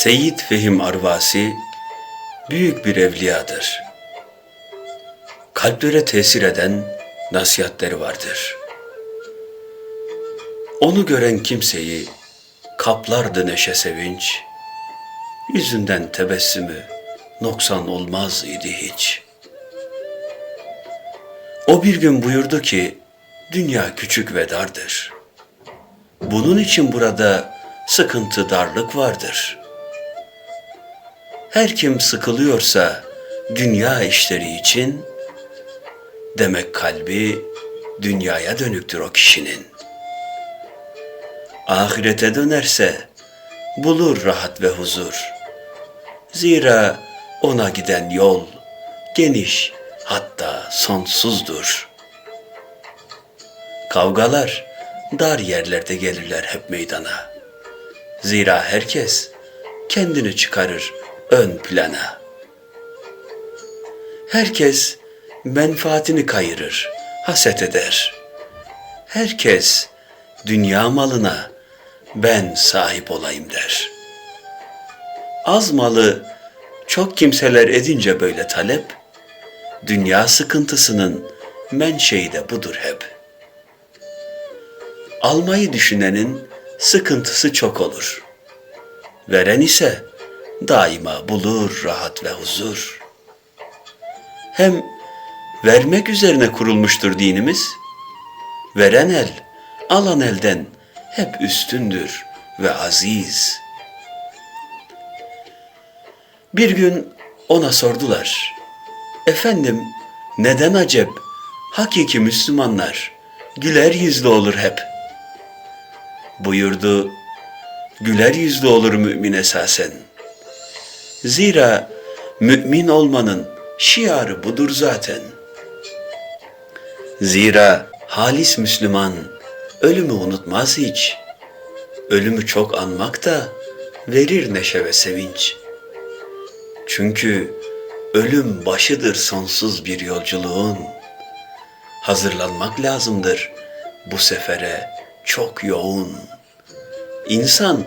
Seyyid Fehim Arvasi büyük bir evliyadır. Kalplere tesir eden nasihatleri vardır. Onu gören kimseyi kaplardı neşe sevinç, yüzünden tebessümü noksan olmaz idi hiç. O bir gün buyurdu ki, dünya küçük ve dardır. Bunun için burada sıkıntı darlık vardır. Her kim sıkılıyorsa dünya işleri için, demek kalbi dünyaya dönüktür o kişinin. Ahirete dönerse bulur rahat ve huzur. Zira ona giden yol geniş hatta sonsuzdur. Kavgalar dar yerlerde gelirler hep meydana. Zira herkes kendini çıkarır ön plana. Herkes menfaatini kayırır, haset eder. Herkes dünya malına ben sahip olayım der. Az malı çok kimseler edince böyle talep, dünya sıkıntısının menşei de budur hep. Almayı düşünenin sıkıntısı çok olur. Veren ise daima bulur rahat ve huzur. Hem vermek üzerine kurulmuştur dinimiz. Veren el, alan elden hep üstündür ve aziz. Bir gün ona sordular. Efendim neden acep hakiki Müslümanlar güler yüzlü olur hep? Buyurdu, güler yüzlü olur mümin esasen. Zira mümin olmanın şiarı budur zaten. Zira halis Müslüman ölümü unutmaz hiç. Ölümü çok anmak da verir neşe ve sevinç. Çünkü ölüm başıdır sonsuz bir yolculuğun. Hazırlanmak lazımdır bu sefere çok yoğun. İnsan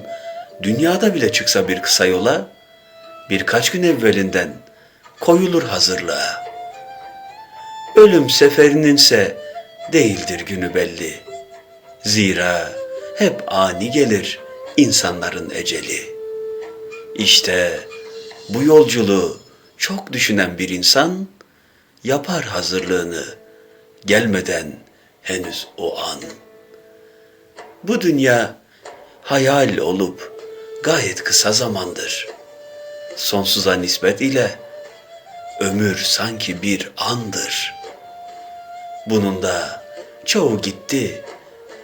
dünyada bile çıksa bir kısa yola, birkaç gün evvelinden koyulur hazırlığa. Ölüm seferininse değildir günü belli. Zira hep ani gelir insanların eceli. İşte bu yolculuğu çok düşünen bir insan yapar hazırlığını gelmeden henüz o an. Bu dünya hayal olup gayet kısa zamandır. Sonsuza nispet ile ömür sanki bir andır. Bunun da çoğu gitti,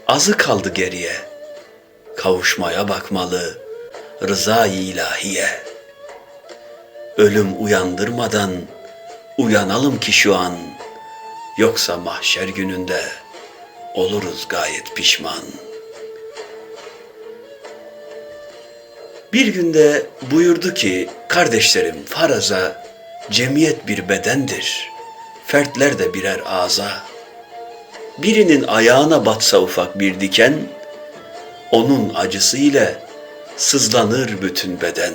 azı kaldı geriye. Kavuşmaya bakmalı rıza-i ilahiye. Ölüm uyandırmadan uyanalım ki şu an. Yoksa mahşer gününde oluruz gayet pişman. Bir günde buyurdu ki kardeşlerim faraza cemiyet bir bedendir. Fertler de birer ağza. Birinin ayağına batsa ufak bir diken, onun acısı ile sızlanır bütün beden.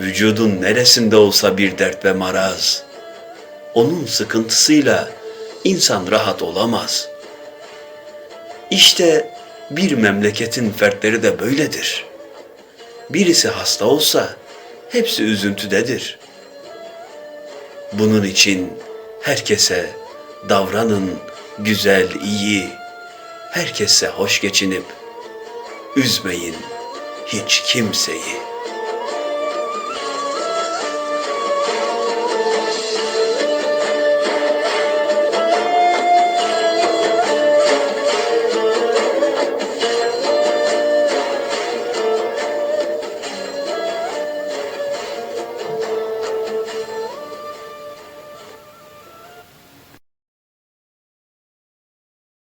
Vücudun neresinde olsa bir dert ve maraz, onun sıkıntısıyla insan rahat olamaz. İşte bir memleketin fertleri de böyledir. Birisi hasta olsa hepsi üzüntüdedir. Bunun için herkese davranın güzel, iyi, herkese hoş geçinip üzmeyin hiç kimseyi.''